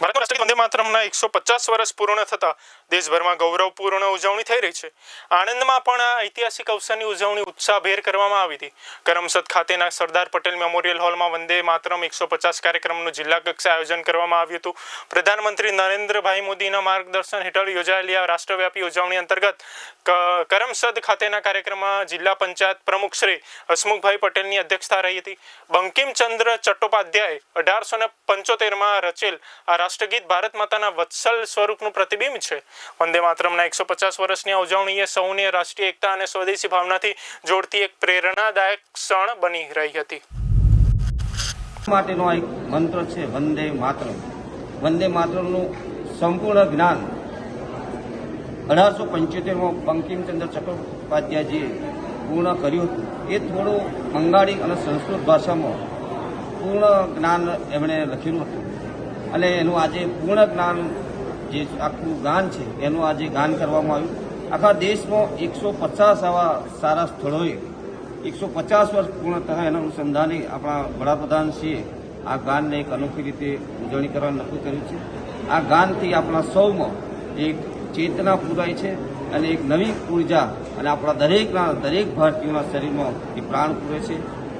ભારતમાં રાષ્ટ્રગીત વંદે માતરમના એકસો પચાસ વર્ષ પૂર્ણ થતા દેશભરમાં ગૌરવપૂર્ણ ઉજવણી થઈ રહી છે. આણંદમાં પણ આ ઐતિહાસિક અવસરની ઉજવણી ઉત્સાહભેર કરવામાં આવી હતી. કરમસદ ખાતેના સરદાર પટેલ મેમોરિયલ હોલમાં વંદે માતરમ એકસો પચાસ કાર્યક્રમનું જિલ્લા કક્ષાએ આયોજન કરવામાં આવ્યું હતું. પ્રધાનમંત્રી નરેન્દ્રભાઈ મોદીના માર્ગદર્શન હેઠળ યોજાયેલી આ રાષ્ટ્રવ્યાપી ઉજવણી અંતર્ગત કરમસદ ખાતેના કાર્યક્રમમાં જિલ્લા પંચાયત પ્રમુખ શ્રી હસમુખભાઈ પટેલની અધ્યક્ષતા રહી હતી. બંકિમચંદ્ર ચટ્ટોપાધ્યાય અઢારસો ને પંચોતેરમાં રચેલ આ રાષ્ટ્રગીત ભારત માતાના વત્સલ સ્વરૂપનું પ્રતિબિંબ છે. વંદે માતરમના એકસો પચાસ વર્ષની આ ઉજવણી એ સૌને રાષ્ટ્રીય એકતા અને સ્વદેશી ભાવનાથી જોડતી એક પ્રેરણાદાયક ક્ષણ બની રહી હતી. માટેનો એક મંત્ર છે, વંદે માતરમ. વંદે માતરમનું સંપૂર્ણ જ્ઞાન અઢારસો પંચોતેરમાં બંકિમચંદ્ર ચટ્ટોપાધ્યાયજીએ પૂર્ણ કર્યું હતું. એ થોડું બંગાળી અને સંસ્કૃત ભાષામાં પૂર્ણ જ્ઞાન એમણે લખેલું હતું. અને એનું આજે પૂર્ણ જ્ઞાન જે આખું ગાન છે, એનું આજે ગાન કરવામાં આવ્યું. આખા દેશમાં એકસો પચાસ આવા સારા સ્થળોએ, એકસો પચાસ વર્ષ પૂર્ણ થયા એના અનુસંધાને આપણા વડાપ્રધાનશ્રીએ આ ગાનને એક અનોખી રીતે ઉજવણી કરવાનું નક્કી કર્યું છે. આ ગાનથી આપણા સૌમાં એક ચેતના પૂરાય છે અને એક નવી ઊર્જા અને આપણા દરેકના દરેક ભારતીયોના શરીરમાં એ પ્રાણ પૂરે છે.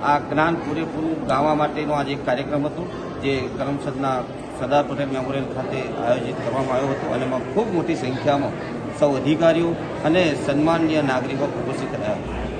આ જ્ઞાન પૂરેપૂરું ગાવા માટેનો આજે એક કાર્યક્રમ હતો, જે કરમસદના સરદાર પટેલ મેમોરિયલ ખાતે આયોજિત કરવામાં આવ્યો હતો અને એમાં ખૂબ મોટી સંખ્યામાં સૌ અધિકારીઓ અને સન્માનીય નાગરિકો ઉપસ્થિત રહ્યા હતા.